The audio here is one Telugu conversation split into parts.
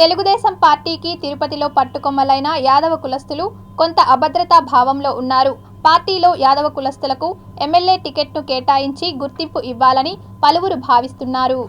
తెలుగుదేశం పార్టీకి తిరుపతిలో పట్టుకొమ్మలైన యాదవ కులస్తులు కొంత అభద్రతా భావంలో ఉన్నారు. పార్టీలో యాదవ కులస్తులకు ఎమ్మెల్యే టికెట్ను కేటాయించి గుర్తింపు ఇవ్వాలని పలువురు భావిస్తున్నారు.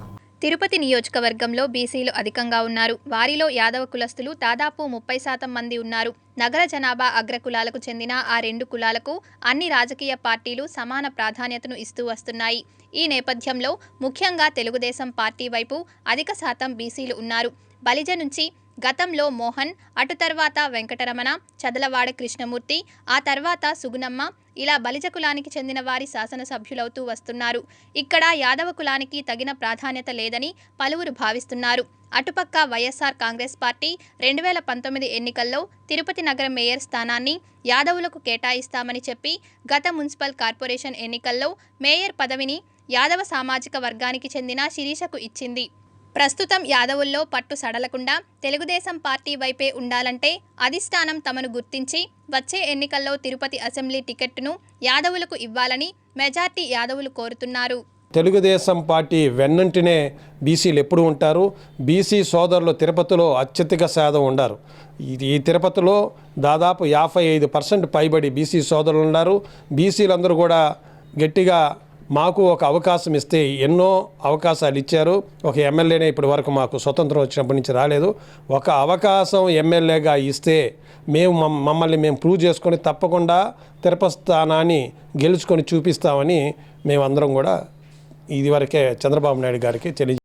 తిరుపతి నియోజకవర్గంలో బీసీలు అధికంగా ఉన్నారు. వారిలో యాదవ కులస్తులు దాదాపు ముప్పై శాతం మంది ఉన్నారు. నగర జనాభా అగ్రకులాలకు చెందిన ఆ రెండు కులాలకు అన్ని రాజకీయ పార్టీలు సమాన ప్రాధాన్యతను ఇస్తూ వస్తున్నాయి. ఈ నేపథ్యంలో ముఖ్యంగా తెలుగుదేశం పార్టీ వైపు అధిక శాతం బీసీలు ఉన్నారు. బలిజ నుంచి గతంలో మోహన్ అటు తర్వాత వెంకటరమణ చదలవాడ కృష్ణమూర్తి ఆ తర్వాత సుగుణమ్మ ఇలా బలిజ కులానికి చెందిన వారి శాసనసభ్యులవుతూ వస్తున్నారు. ఇక్కడ యాదవ కులానికి తగిన ప్రాధాన్యత లేదని పలువురు భావిస్తున్నారు. అటుపక్క వైఎస్ఆర్ కాంగ్రెస్ పార్టీ రెండు వేల పంతొమ్మిది ఎన్నికల్లో తిరుపతి నగర మేయర్ స్థానాన్ని యాదవులకు కేటాయిస్తామని చెప్పి గత మున్సిపల్ కార్పొరేషన్ ఎన్నికల్లో మేయర్ పదవిని యాదవ సామాజిక వర్గానికి చెందిన శిరీషకు ఇచ్చింది. ప్రస్తుతం యాదవుల్లో పట్టు సడలకుండా తెలుగుదేశం పార్టీ వైపే ఉండాలంటే అధిష్టానం తమను గుర్తించి వచ్చే ఎన్నికల్లో తిరుపతి అసెంబ్లీ టికెట్ను యాదవులకు ఇవ్వాలని మెజార్టీ యాదవులు కోరుతున్నారు. తెలుగుదేశం పార్టీ వెన్నంటినే బీసీలు ఎప్పుడు ఉంటారు. బీసీ సోదరులు తిరుపతిలో అత్యధిక శాతం ఉండారు. ఈ- ఈ తిరుపతిలో దాదాపు యాభై ఐదు పర్సెంట్ పైబడి బీసీ సోదరులు ఉన్నారు. బీసీలందరూ కూడా గట్టిగా మాకు ఒక అవకాశం ఇస్తే ఎన్నో అవకాశాలు ఇచ్చారు. ఒక ఎమ్మెల్యేనే ఇప్పటి వరకు మాకు స్వతంత్రం వచ్చినప్పటి నుంచి రాలేదు. ఒక అవకాశం ఎమ్మెల్యేగా ఇస్తే మేము మమ్- మమ్మల్ని మేము ప్రూవ్ చేసుకొని తప్పకుండా తిరుపతి స్థానాన్ని గెలుచుకొని చూపిస్తామని మేమందరం కూడా ఇదివరకే చంద్రబాబు నాయుడు గారికి తెలియ